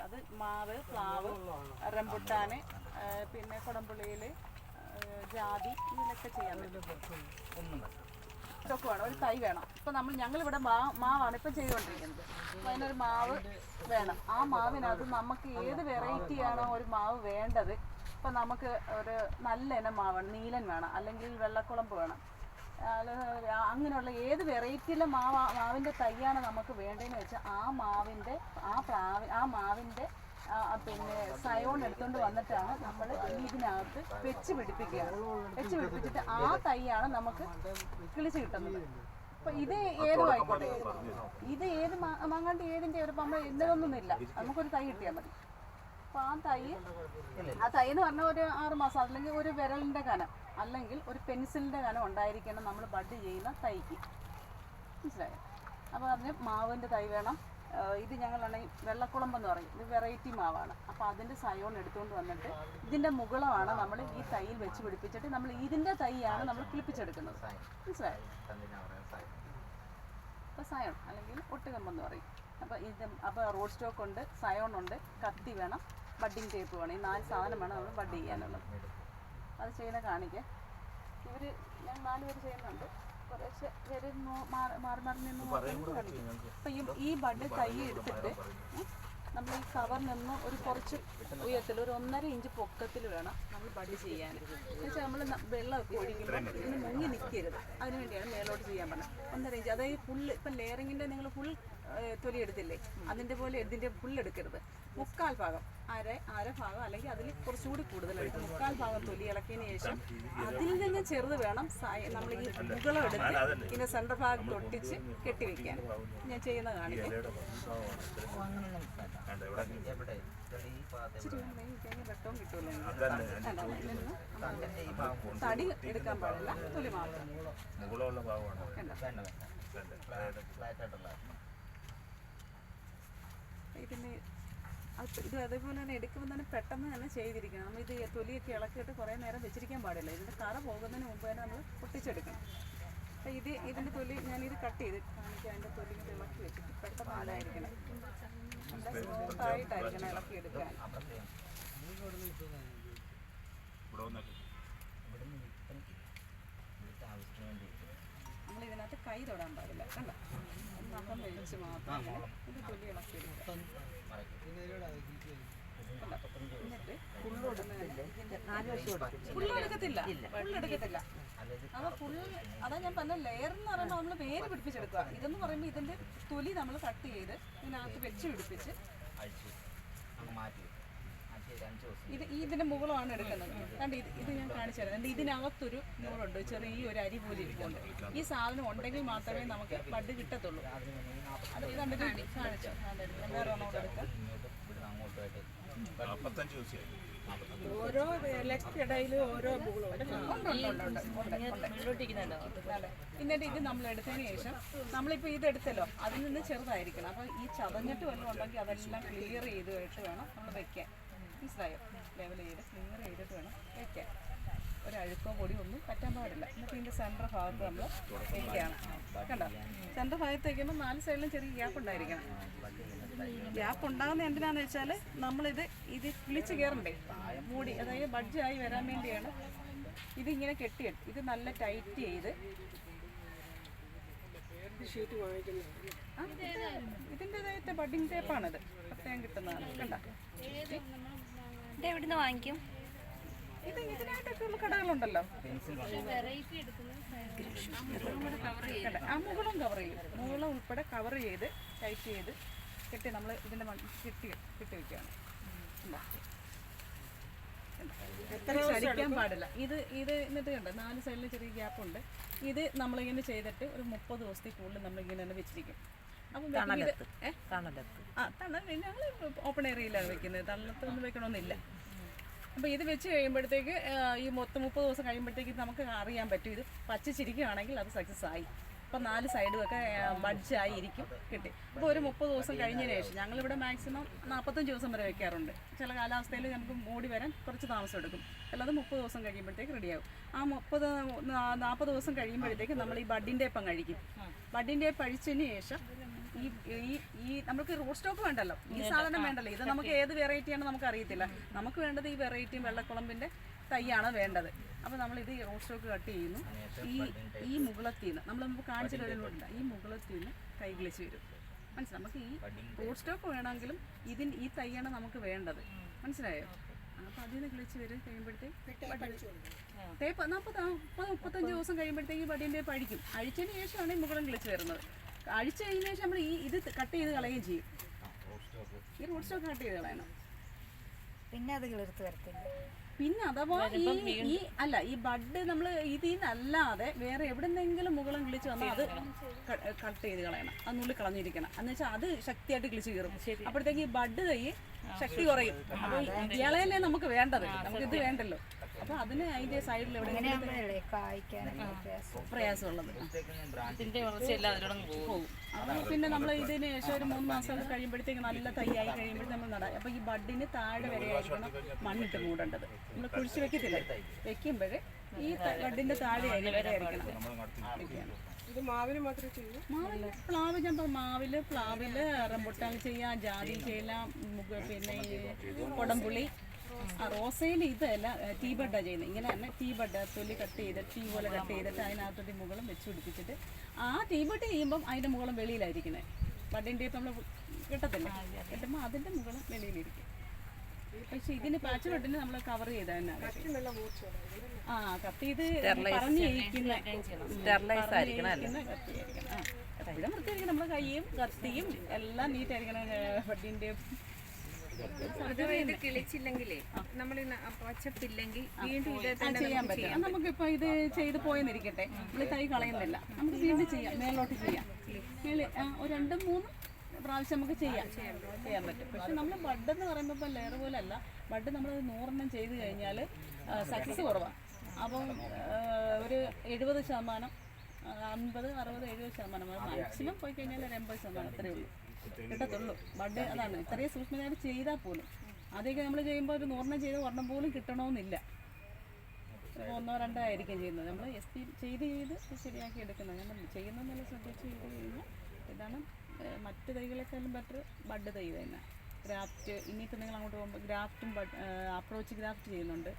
ഉണ്ട്. അത് മാവ് പ്ലാവ് റംബുട്ടാന് പിന്നെ കുടംപുള്ളിയിൽ ജാതി ഇതിലൊക്കെ ചെയ്യാൻ പറ്റും. ഇതൊക്കെ വേണം. ഒരു തൈ വേണം. ഇപ്പം നമ്മൾ ഞങ്ങളിവിടെ മാ മാവാണ് ഇപ്പം ചെയ്തുകൊണ്ടിരിക്കുന്നത്. അപ്പം അതിനൊരു മാവ് വേണം. ആ മാവിനകത്ത് നമുക്ക് ഏത് വെറൈറ്റിയാണോ ഒരു മാവ് വേണ്ടത് ഇപ്പം നമുക്ക് ഒരു നല്ല ഇനം മാവാണ്. നീലൻ വേണം. അല്ലെങ്കിൽ വെള്ളക്കുളമ്പ് വേണം. അങ്ങനെയുള്ള ഏത് വെറൈറ്റിയിലെ മാവ് മാവിന്റെ തൈയാണ് നമുക്ക് വേണ്ടതെന്ന് വെച്ചാൽ ആ മാവിന്റെ ആ പ്ലാവ് ആ മാവിന്റെ പിന്നെ സയോൺ എടുത്തുകൊണ്ട് വന്നിട്ടാണ് നമ്മൾ ഇതിനകത്ത് വെച്ച് പിടിപ്പിക്കുക. വെച്ച് പിടിപ്പിച്ചിട്ട് ആ തൈയാണ് നമുക്ക് കിളിച്ച് കിട്ടുന്നത്. അപ്പൊ ഇത് ഏത് ആയിക്കോട്ടെ. ഇത് ഏത് മാങ്ങാണ്ട് ഏതിന്റെ ഒരു നമ്മൾ എന്നതൊന്നുമില്ല നമുക്കൊരു തൈ കിട്ടിയാൽ മതി. അപ്പൊ ആ തൈ ആ തൈ എന്ന് പറഞ്ഞ ഒരു ആറ് മാസം അല്ലെങ്കിൽ ഒരു വിരലിന്റെ കനം. അല്ലെങ്കിൽ ഒരു പെൻസിലിന്റെ കനം ഉണ്ടായിരിക്കണം നമ്മൾ ബഡ് ചെയ്യുന്ന തൈക്ക്. മനസ്സിലായോ? അപ്പോൾ അതിന് മാവിന്റെ തൈ വേണം. ഇത് ഞങ്ങളാണെങ്കിൽ വെള്ളക്കുളമ്പെന്ന് പറയും. ഇത് വെറൈറ്റി മാവാണ്. അപ്പോൾ അതിന്റെ സയോൺ എടുത്തുകൊണ്ട് വന്നിട്ട് ഇതിന്റെ മുകളമാണ് നമ്മൾ ഈ തൈയിൽ വെച്ച് പിടിപ്പിച്ചിട്ട് നമ്മൾ ഇതിന്റെ തൈയാണ് നമ്മൾ കിളിപ്പിച്ചെടുക്കുന്നത്. മനസ്സിലായോ? അപ്പോൾ സയോൺ അല്ലെങ്കിൽ ഒട്ടുകമ്പെന്ന് പറയും. അപ്പോൾ ഇത് അപ്പോൾ റോഡ് സ്റ്റോക്ക് ഉണ്ട് സയോൺ ഉണ്ട് കത്തി വേണം ബഡ്ഡിങ് ടേപ്പ് വേണം. ഈ നാല് സാധനം വേണം നമ്മൾ ബഡ് ചെയ്യാനുള്ളത്. അത് ചെയ്യുന്ന കാണിക്കാം. ഇവർ ഞാൻ നാല് പേര് ചെയ്യുന്നുണ്ട്. കുറച്ച് പേര് മാറി മാറി നിന്ന് അപ്പൊ കാണിക്കും. അപ്പം ഈ ഈ ബഡ് കൈ എടുത്തിട്ട് നമ്മൾ ഈ കവർ നിന്ന് ഒരു കുറച്ച് ഉയരത്തിൽ ഒരു ഒന്നര ഇഞ്ച് പൊക്കത്തിൽ വേണം നമ്മൾ ബഡ് ചെയ്യാൻ. എന്നുവെച്ചാൽ നമ്മൾ വെള്ളമൊക്കെ ഒഴിക്കുമ്പോൾ ഇതിന് മുങ്ങി നിൽക്കരുത് അതിന് വേണ്ടിയാണ് മേലോട്ട് ചെയ്യാൻ പറഞ്ഞത്. ഒന്നര ഇഞ്ച്. അതായത് ഫുൾ ഇപ്പം ലെയറിങ്ങിന്റെ നിങ്ങൾ ഫുൾ തൊലി എടുത്തില്ലേ അതിന്റെ പോലെ ഇതിന്റെ ഫുൾ എടുക്കരുത് മുക്കാൽ ഭാഗം. അര അര ഭാഗം അല്ലെങ്കിൽ അതിൽ കുറച്ചുകൂടി കൂടുതൽ എടുക്കും മുക്കാൽ ഭാഗം തൊലി ഇളക്കിയതിന് ശേഷം അതിൽ നിന്ന് ചെറുത് വേണം നമ്മൾ ഈ മുകളം എടുത്ത് ഇതിന്റെ സെന്റർ ഭാഗത്ത് ഒട്ടിച്ച് കെട്ടിവെക്കാൻ ഞാൻ ചെയ്യുന്ന കാണിക്കാം. വെട്ടവും കിട്ടുമല്ലോ തടി എടുക്കാൻ പാടില്ല. തൊലി മാത്രം. ഫ്ലാറ്റ് ഭാഗമാണ്. കണ്ടോ ഇതിന് ഇത് അതേപോലെ തന്നെ എടുക്കുമ്പോൾ തന്നെ പെട്ടെന്ന് തന്നെ ചെയ്തിരിക്കണം. നമ്മൾ ഇത് തൊലിയൊക്കെ ഇളക്കിയിട്ട് കുറേ നേരം വെച്ചിരിക്കാൻ പാടില്ല. ഇതിന്റെ കറ പോകുന്നതിന് മുമ്പ് തന്നെ നമ്മൾ പൊട്ടിച്ചെടുക്കണം. അപ്പം ഇത് ഇതിന്റെ തൊലി ഞാനിത് കട്ട് ചെയ്ത് കാണിക്കാം. അതിന്റെ തൊലി ഇങ്ങനെ ഇളക്കി വെച്ചിട്ട് പെട്ടെന്ന് ആടായിരിക്കണം നല്ല സ്മൂത്തായിട്ടായിരിക്കണം ഇളക്കി എടുക്കാൻ ഇതിനകത്ത് കൈ തൊടാൻ പാടില്ല. കണ്ടോ? മാത്രം. ഇത് ഫുള്ളെടുക്കത്തില്ല ഫുള്ളെടുക്കത്തില്ല അത് ഫുൾ അതാ ഞാൻ പറഞ്ഞ ലെയർ എന്ന് പറയുമ്പോൾ നമ്മൾ വേര് പിടിപ്പിച്ചെടുക്കുക. ഇതെന്ന് പറയുമ്പോൾ ഇതിന്റെ തൊലി നമ്മൾ കട്ട് ചെയ്ത് ഇതിനകത്ത് വെച്ച് പിടിപ്പിച്ച് ഇത് ഇതിന്റെ മുകളാണ് എടുക്കുന്നത്. കണ്ട് ഇത് ഇത് ഞാൻ കാണിച്ചു തരാം. ഇതിനകത്തൊരു നൂറുണ്ട് ചെറിയൊരു അരി പോലെ ഇരിക്കുന്നുണ്ട് ഈ സാധനം ഉണ്ടെങ്കിൽ മാത്രമേ നമുക്ക് ബഡ് കിട്ടത്തുള്ളൂ. അത് കാണിച്ചോ ഓരോ ഇലക്കിടയിൽ ഓരോ. എന്നിട്ട് ഇത് നമ്മൾ എടുത്തതിന് ശേഷം നമ്മളിപ്പോൾ ഇത് എടുത്തല്ലോ. അതിൽ നിന്ന് ചെറുതായിരിക്കണം. അപ്പോൾ ഈ ചതഞ്ഞിട്ട് വല്ലതും ഉണ്ടെങ്കിൽ അതെല്ലാം ക്ലിയർ ചെയ്ത് വേണം നമ്മൾ വെക്കാൻ. മനസ്സിലായോ ലെവൽ ചെയ്ത് ക്ലിയർ ചെയ്തിട്ട് വേണം. വെക്കാൻ ഒരു അഴുക്കോ പൊടി ഒന്നും പറ്റാൻ പാടില്ല. എന്നിട്ട് ഇതിന്റെ സെന്റർ ഭാഗത്ത് നമ്മൾ വെക്കുകയാണ്. കണ്ടോ? സെന്റർ ഭാഗത്ത് വയ്ക്കുമ്പോൾ നാല് സൈഡിലും ചെറിയ ഗ്യാപ്പ് ഉണ്ടായിരിക്കണം. ഗ്യാപ്പ് ഉണ്ടാകുന്ന എന്തിനാന്ന് വെച്ചാൽ നമ്മളിത് ഇത് കിളിച്ച് കയറണ്ടേ മൂടി അതായത് ബഡ്ജായി വരാൻ വേണ്ടിയാണ് ഇതിങ്ങനെ കെട്ടിയിട്ട് ഇത് നല്ല ടൈറ്റ് ചെയ്ത്. ഷീറ്റ് ഇതിന്റെതായിട്ട് ബഡിങ് ടേപ്പാണിത് പ്രത്യേകം കിട്ടുന്നതാണ്. കണ്ടോ? എവിടുന്ന് വാങ്ങിക്കും. ഇത് ഇതിനായിട്ടൊക്കെ ഉള്ള കടകളുണ്ടല്ലോ. മുകളും കവർ ചെയ്യും. മുകളും ഉൾപ്പെടെ കവർ ചെയ്ത് ടൈറ്റ് ചെയ്ത് കെട്ടി നമ്മൾ ഇതിന്റെ കെട്ടി കെട്ടി വെക്കുകയാണ്? കണ്ടോ? ചലിക്കാൻ പാടില്ല. ഇത് ഇത് എന്നിട്ട് കണ്ടോ? നാല് സൈഡിൽ ചെറിയ ഗ്യാപ്പ് ഉണ്ട്. ഇത് നമ്മളിങ്ങനെ ചെയ്തിട്ട് ഒരു മുപ്പത് ദിവസത്തിൽ കൂടുതൽ നമ്മളിങ്ങനെ തന്നെ വെച്ചിരിക്കും. അപ്പം ആ തണൽ. ഞങ്ങൾ ഓപ്പൺ ഏരിയയിലാണ് വെക്കുന്നത്. തണലത്ത് ഒന്നും വെക്കണമെന്നില്ല അപ്പോൾ ഇത് വെച്ച് കഴിയുമ്പോഴത്തേക്ക് ഈ മൊത്തം മുപ്പത് ദിവസം കഴിയുമ്പോഴത്തേക്ക് നമുക്ക് അറിയാൻ പറ്റും. ഇത് പച്ചച്ചിരിക്കുകയാണെങ്കിൽ അത് സക്സസ് ആയി. അപ്പം നാല് സൈഡും ഒക്കെ ബഡ്ജായി ഇരിക്കും കിട്ടി. അപ്പോൾ ഒരു മുപ്പത് ദിവസം കഴിഞ്ഞ ശേഷം ഞങ്ങളിവിടെ മാക്സിമം നാൽപ്പത്തഞ്ച് ദിവസം വരെ വെക്കാറുണ്ട്. ചില കാലാവസ്ഥയിൽ നമുക്ക് മൂടി വരാൻ കുറച്ച് താമസം എടുക്കും. അല്ലാതെ മുപ്പത് ദിവസം കഴിയുമ്പോഴത്തേക്ക് റെഡിയാകും ആ മുപ്പത് നാൽപ്പത് ദിവസം കഴിയുമ്പോഴത്തേക്ക് നമ്മൾ ഈ ബഡിന്റെ ഇപ്പം കഴിക്കും. ബഡിന്റെ പഴിച്ചതിന് ശേഷം ഈ ഈ ഈ നമുക്ക് റൂട്ട് സ്റ്റോക്ക് വേണ്ടല്ലോ. ഈ സാധനം വേണ്ടല്ലോ. ഇത് നമുക്ക് ഏത് വെറൈറ്റിയാണ് നമുക്ക് അറിയത്തില്ല നമുക്ക് വേണ്ടത് ഈ വെറൈറ്റിയും വെള്ളക്കുളമ്പിന്റെ തൈയാണ് വേണ്ടത്. അപ്പോൾ നമ്മൾ ഇത് റോഡ് സ്റ്റോക്ക് കട്ട് ചെയ്യുന്നു. ഈ ഈ മുകളത്തിൽ നിന്ന് നമ്മൾ നമുക്ക് കാണിച്ചു ഈ മുകളത്തിൽ നിന്ന് കൈ കിളിച്ച് വരും. മനസ്സിലായി? നമുക്ക് ഈ റോഡ് സ്റ്റോക്ക് വേണമെങ്കിലും ഇതിന് ഈ തൈയാണ് നമുക്ക് വേണ്ടത്. മനസ്സിലായോ? അപ്പോൾ അതിൽ നിന്ന് കിളിച്ച് വരും കഴിയുമ്പോഴത്തേക്ക് തേപ്പ് നാൽപ്പത് മുപ്പത് മുപ്പത്തഞ്ച് ദിവസം കഴിയുമ്പോഴത്തേക്ക് വടീന്റെ പഴിക്കും. അഴിച്ചതിന് ശേഷമാണ് ഈ മുകളം കിളിച്ച് വരുന്നത്. അഴിച്ചു കഴിഞ്ഞ ശേഷം നമ്മൾ ഈ ഇത് കട്ട് ചെയ്ത് കളയുകയും ചെയ്യും. ഈ റോഡ് സ്റ്റോക്ക് കട്ട് ചെയ്ത് കളയണം. പിന്നെ അത് കിളിർത്ത് വരത്തില്ല. പിന്നെ അഥവാ ഈ ഈ അല്ല ഈ ബഡ് നമ്മൾ ഇതിൽ നിന്നല്ലാതെ വേറെ എവിടെന്നെങ്കിലും മുകളും കിളിച്ച് വന്നാൽ അത് കട്ട് ചെയ്ത് കളയണം. അത് നുള്ളി കളഞ്ഞിരിക്കണം. എന്ന് വെച്ചാൽ അത് ശക്തിയായിട്ട് കിളിച്ച് കയറും അപ്പോഴത്തേക്ക് ഈ ബഡ് തൈ ശക്തി കുറയും. അപ്പൊ ഇളയല്ലേ നമുക്ക് വേണ്ടത് നമുക്ക് ഇത് വേണ്ടല്ലോ. അപ്പൊ അതിന് അതിന്റെ സൈഡിൽ എവിടെ അങ്ങനെയാകുമ്പോഴല്ലേ കായ്ക്കാനൊക്കെ പ്രയാസം. പ്രയാസമുള്ളത്. ഇതിന്റെ വളർച്ചയെല്ലാം അതിലൂടെ പോകും. പോകും. പിന്നെ നമ്മൾ ഇതിന് ശേഷം ഒരു മൂന്ന് മാസം കഴിയുമ്പോഴത്തേക്ക് നല്ല തൈയായി കഴിയുമ്പോഴത്തേക്ക് നമ്മൾ നടാം. അപ്പൊ ഈ ബഡിന് താഴെ വരെ ആയിരിക്കണം മണ്ണിട്ട് മൂടേണ്ടത്. നമ്മൾ കുഴിച്ച് വെക്കത്തില്ല. വെക്കുമ്പോൾ ഈ ബഡിന്റെ താഴെ വരെ ആയിരിക്കണം. ഇത് മാവിന് മാത്രമേ ചെയ്യൂ മാവിൽ പ്ലാവ് ഞാൻ പറഞ്ഞു മാവിൽ പ്ലാവിൽ റംബുട്ടാൻ ചെയ്യാം ജാതി ചെയ്യാം പിന്നെ ഈ കൊടംപുളി ആ റോസയിൽ ഇതല്ല ടീ ബഡാണ് ചെയ്യുന്നത് ഇങ്ങനെ തന്നെ ടീ ബഡ് തൊലി കട്ട് ചെയ്ത് ടീ പോലെ കട്ട് ചെയ്തിട്ട് അതിനകത്തോട്ട് മുകളും വെച്ച് പിടിപ്പിച്ചിട്ട് ആ ടീ ബഡ് ചെയ്യുമ്പം അതിന്റെ മുകളും വെളിയിലായിരിക്കുന്നത് ബഡിന്റെ നമ്മൾ കിട്ടത്തില്ല? കിട്ടുമ്പോൾ അതിന്റെ മുകളും വെളിയിലിരിക്കും. പക്ഷെ ഇതിന് പാച്ച് ബഡിന് നമ്മൾ കവർ ചെയ്ത തന്നെ ആ കത്തി ഇത് പറഞ്ഞിരിക്കുന്ന സ്റ്റെറിലൈസ് ആയിരിക്കണം അല്ലേ? കത്തിയായിരിക്കണം. ആ, കത്തിയുടെ വൃത്തിയായിരിക്കണം. നമ്മുടെ കൈയും കത്തിയും എല്ലാം നീറ്റായിരിക്കണം ബഡിന്റെയും കിളിച്ചില്ലെങ്കിലേ നമ്മൾ പച്ചപ്പില്ലെങ്കിൽ വീണ്ടും ഇത് ചെയ്യാൻ പറ്റും. അത് നമുക്കിപ്പോൾ ഇത് ചെയ്ത് പോയെന്നിരിക്കട്ടെ. നമ്മൾ തൈ കളയുന്നില്ല. നമുക്ക് വീണ്ടും ചെയ്യാം. മേലോട്ട് ചെയ്യാം. മേളി ഒരു രണ്ടും മൂന്നും പ്രാവശ്യം നമുക്ക് ചെയ്യാം. ചെയ്യാൻ പറ്റും. പക്ഷെ നമ്മൾ ബഡ് എന്ന് പറയുമ്പോൾ ഇപ്പം ലെയർ പോലെ അല്ല ബഡ് നമ്മൾ നൂറെണ്ണം ചെയ്ത് കഴിഞ്ഞാൽ സക്സസ് കുറവാണ് അപ്പം ഒരു എഴുപത് ശതമാനം അൻപത് അറുപത് എഴുപത് ശതമാനം മാക്സിമം പോയി കഴിഞ്ഞാൽ ഒരു എൺപത് ശതമാനം അത്രയേ ഉള്ളൂ. കിട്ടത്തുള്ളൂ. ബഡ് അതാണ്. ഇത്രയും സൂക്ഷ്മതയായിട്ട് ചെയ്താൽ പോലും. ആദ്യമൊക്കെ നമ്മൾ ചെയ്യുമ്പോൾ ഒരു നൂറെണ്ണം ചെയ്ത് ഒരെണ്ണം പോലും കിട്ടണമെന്നില്ല ഒന്നോ രണ്ടോ ആയിരിക്കും ചെയ്യുന്നത്. നമ്മൾ എസ് പി ചെയ്ത് ചെയ്ത് ശരിയാക്കി എടുക്കുന്നത്. ഞാൻ ചെയ്യുന്നത് ചെയ്യുന്നതെന്നല്ല ശ്രദ്ധിച്ച് ചെയ്ത് കഴിഞ്ഞാൽ ഇതാണ് മറ്റ് തൈകളെക്കാളും ബെറ്റർ ബഡ് തൈ തന്നെ. ഗ്രാഫ്റ്റ് ഇനിയിപ്പോൾ നിങ്ങൾ അങ്ങോട്ട് പോകുമ്പോൾ ഗ്രാഫ്റ്റും ബഡ് അപ്രോച്ച് ഗ്രാഫ്റ്റ് ചെയ്യുന്നുണ്ട്.